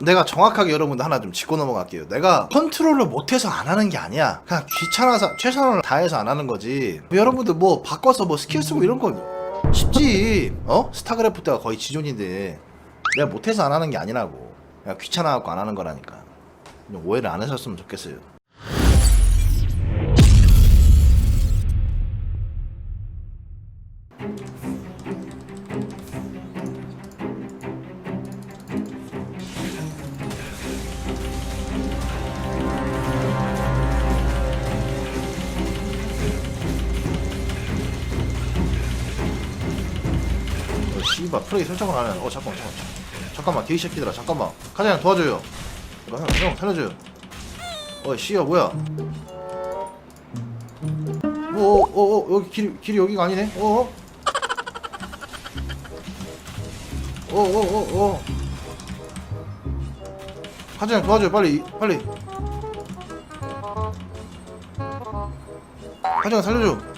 내가 정확하게 여러분들 하나 좀 짚고 넘어갈게요. 내가 컨트롤을 못해서 안 하는 게 아니야. 그냥 귀찮아서 최선을 다해서 안 하는 거지. 여러분들 뭐 바꿔서 뭐 스킬 쓰고 이런 거 쉽지. 어? 스타크래프트 때가 거의 지존인데 내가 못해서 안 하는 게 아니라고. 그냥 귀찮아갖고 안 하는 거라니까. 좀 오해를 안 하셨으면 좋겠어요. 씨발 프레이 설정을 안 해. 어 잠깐만 잠깐만 잠깐만 개이 새끼들아 잠깐만 카자양 도와줘요. 이거 형, 형 살려줘요. 어 씨야 뭐야? 어어어 어, 어, 여기 길 길이 여기가 아니네. 어어 어. 카자양 도와줘요 빨리 빨리. 카자양 살려줘.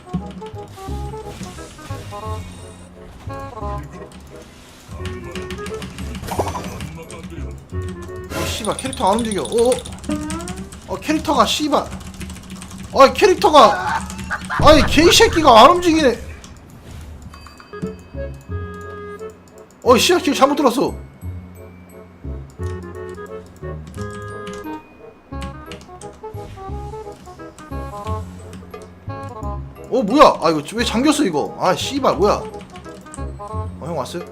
씨발 캐릭터 안 움직여. 어? 어? 캐릭터가 씨발. 아이 캐릭터가 아이 개새끼가 안 움직이네. 어 씨발 길 잘못 들었어. 어 뭐야? 아 이거 왜 잠겼어 이거? 아 씨발 뭐야? 어 형 왔어요?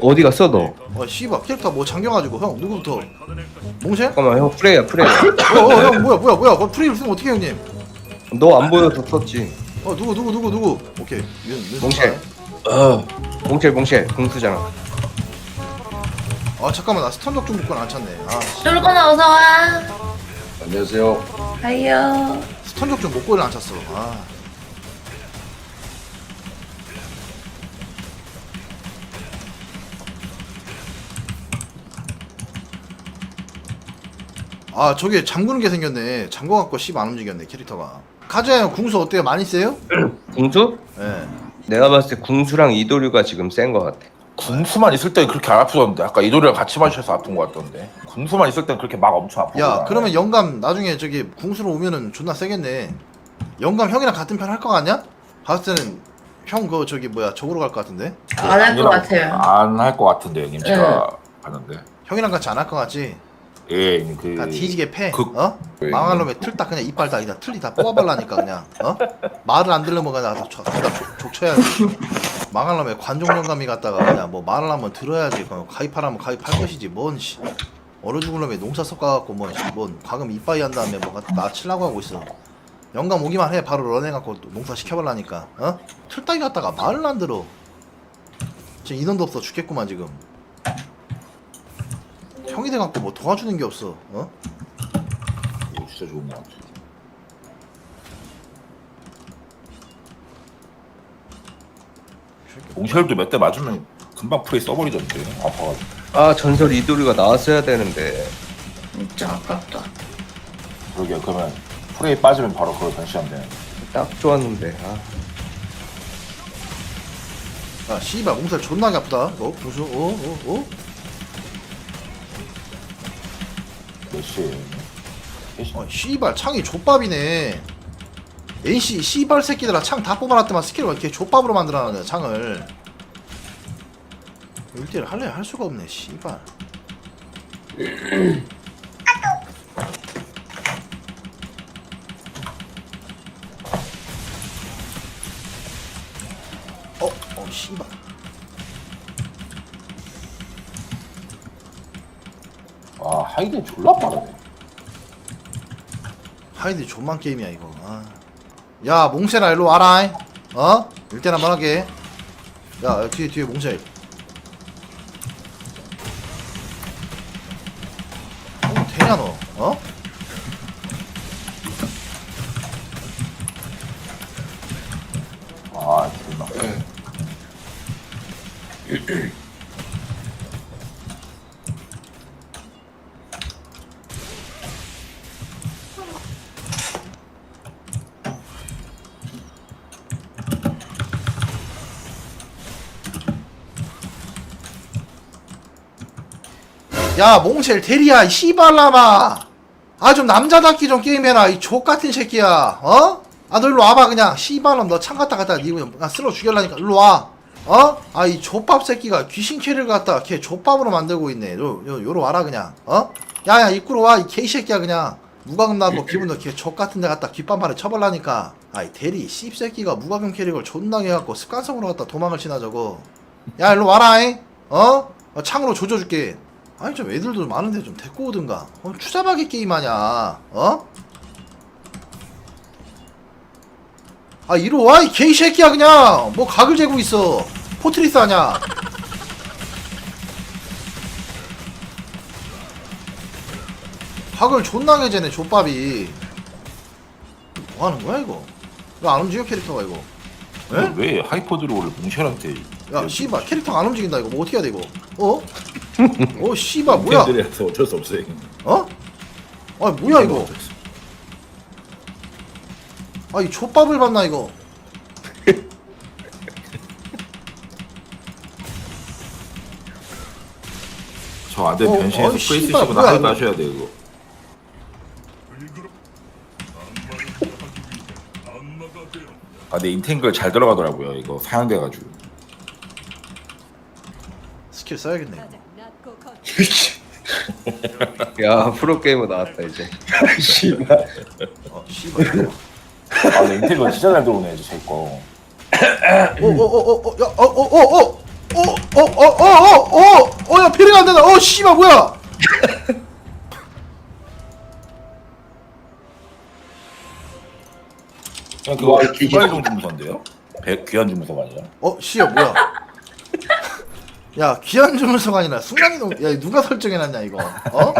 어디 갔어 너? 어 씨발 캐릭터 뭐 잠겨가지고 형 누구부터? 몽쉘? 잠깐만 형 프레이야 프레이 어형 뭐야 뭐야 뭐야. 그 프리를 쓰면 어떻게 형님? 너 안 보여서 썼지. 어 누구 누구 누구 누구? 오케이. 윤, 윤 몽쉘 어. 몽쉘 몽쉘 공수잖아. 아 잠깐만 나 스턴덕 좀 묶고 안 찼네. 아 씨. 쫄거나 어서 와. 안녕하세요. 하이요. 스턴덕 좀 묶고를 안 찼어. 아 아 저게 잠그는 게 생겼네. 잠궈갖고 씹안 움직였네 캐릭터가. 카즈야 형. 궁수 어때요? 많이 세요? 궁수? 예. 내가 봤을 때 궁수랑 이도류가 지금 센 거 같아. 궁수만 있을 때 그렇게 안 아프던데. 아까 이도리랑 같이 마셔서 아픈 것 같던데. 궁수만 있을 땐 그렇게 막 엄청 아프고 야. 그러면 영감 나중에 저기 궁수로 오면은 존나 세겠네. 영감 형이랑 같은 편 할거 같냐? 봤을 때는 형 그 저기 뭐야 저으로 갈 것 같은데? 안할것 같아요. 안할 것 같은데 형님 제가 봤는데. 형이랑 같이 안할것 같지? 예 그 다 뒤지게 패 그- 어? 그- 망할 놈에 틀딱 그냥 이빨 다 이다 틀리 다 뽑아발라니까 그냥 어? 말을 안 들으면 그냥 다 족- 다 족- 족쳐야지 망할 놈에 관종 영감이 갔다가 그냥 뭐 말을 하면 들어야지 그럼 가입하라면 가입할 것이지 뭔 씨. 얼어 죽을 놈에 농사 섞어갖고 뭐, 씨, 뭔 과금 이빠이 한 다음에 뭐나 치려고 하고 있어 영감 오기만 해 바로 런해갖고 또 농사 시켜발라니까 어? 틀따기 갔다가 말을 안 들어 지금 인원도 없어 죽겠구만 지금 형이 돼갖고 뭐 도와주는 게 없어 어? 이거 진짜 좋은 것 같아 몽쉘도 몇 대 맞으면 금방 프레이 써버리던데 아파가지고 아 전설 이도류가 나왔어야 되는데 진짜 아깝다. 그러게 그러면 프레이 빠지면 바로 그걸 변시하면 되는 딱 좋았는데 아 야 씨발 몸살 존나게 아프다 너 무슨 어? 어? 어? 몇 시에 어 씨발 창이 족밥이네. NC 씨발 새끼들아 창 다 뽑아놨더만 스킬을 왜 이렇게 족밥으로 만들어놨냐 창을. 1대1 할래? 할 수가 없네 씨발 하이드 졸라 빠르네 하이드 존만 게임이야 이거 아. 야 몽쉘아 일로 와라 어? 1대1 한번 하게 야 뒤에 뒤에 몽쉘 어 되냐 너 어? 야 몽쉘 대리야 이 씨발라마. 아 좀 남자답게 좀 게임해라 이 족같은 새끼야. 어? 아 너 일로 와봐 그냥. 씨발놈 너창 갖다 갖다 니고 그냥 쓸어 죽여라니까. 일로 와. 어? 아 이 족밥 새끼가 귀신 캐를 갖다 걔 족밥으로 만들고 있네. 요, 요, 요로 와라 그냥. 어? 야야 입구로 와 이 개새끼야 그냥. 무과금 나고 기분도 걔 족같은 데 갖다 귓밤말에 쳐발라니까. 아이 대리 씹새끼가 무과금 캐릭을 존나게 해갖고 습관성으로 갖다 도망을 치나 저거. 야 일로 와라잉. 어? 어, 창으로 조져줄게 아니 좀 애들도 많은데 좀 데리고 오든가. 어, 추잡하게 게임하냐 어? 아 이리 와이 개새끼야 그냥. 뭐 각을 재고 있어. 포트리스 하냐? 각을 존나게 재네 족밥이. 뭐 하는 거야 이거? 왜안 움직여 캐릭터가 이거? 에? 왜 하이퍼 드로우를 몽쉘한테 야 씨발 캐릭터가 안 움직인다 이거. 뭐 어떻게 해야 돼 이거? 어? 어 씨발 뭐야 팬들이라서 어쩔 수 없어요. 어? 아 뭐야 이거 아이 족밥을 봤나 이거 저 아들 어, 변신해서 어이, 프레이스 시고 뭐야, 나를 이거. 마셔야 돼 이거 아, 내 인텐글 잘 들어가더라고요. 이거 사양돼가지고. 스킬 써야겠네 야 프로게이머 나왔다 이제 씨발 어. 아, 내 인텐글 진짜 잘 들어오네, 제 거. 어, 어어어어어야어어어어어어어어어야 피리가 안 된다 어 씨발 뭐야 그냥 그거 귀한 주문서인데요? 배, 귀한 주문서가 아니라. 어 씨야 뭐야 야 귀한 주문서가 아니라 순간이동 야 누가 설정해놨냐 이거 어?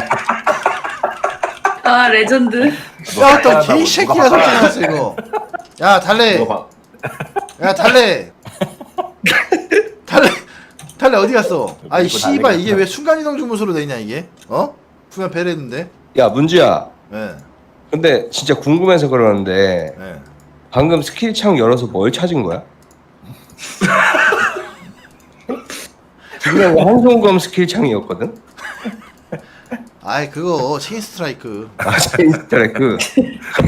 아 레전드. 야 또 개새끼가 설정해놨어 이거 야 달래 봐. 야 달래 달래 달래 어디 갔어 아이 이거 씨발 이게 왜 순간 이동 주문서로 돼 있냐 이게 어? 분명 배려했는데 야 문주야 예 근데 진짜 궁금해서 그러는데 예. 방금 스킬 창 열어서 뭘 찾은 거야? 분명히 한송검 스킬 창이었거든? 아이 그거 체인 스트라이크 아 제인스타래 그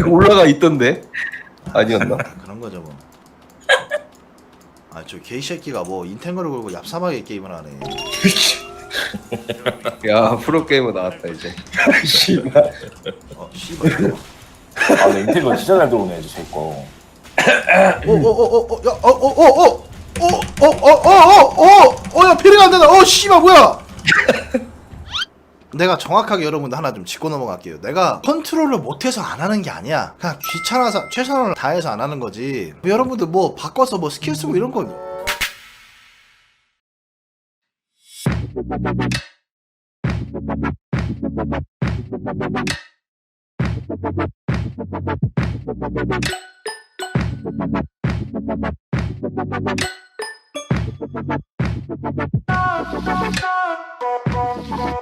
올라가 있던데 아니었나? 그런 거죠 뭐. 아저 개새끼가 뭐 인텐거를 걸고 얍삽하게 게임을 하네. 야 프로 게이머 나왔다 이제 씨발 어 씨발. 이거. 아, 내 인텐글 진짜 잘 들어오네, 제 거. 어어어 어 어 어 어 어 어 어 어 어 어 야 피리가 안 된다. 어 씨발 뭐야? 내가 정확하게 여러분들 하나 좀 짚고 넘어갈게요. 내가 컨트롤을 못해서 안 하는 게 아니야. 그냥 귀찮아서 최선을 다해서 안 하는 거지. 여러분들 뭐 바꿔서 뭐 스킬 쓰고 이런 거 Thank you.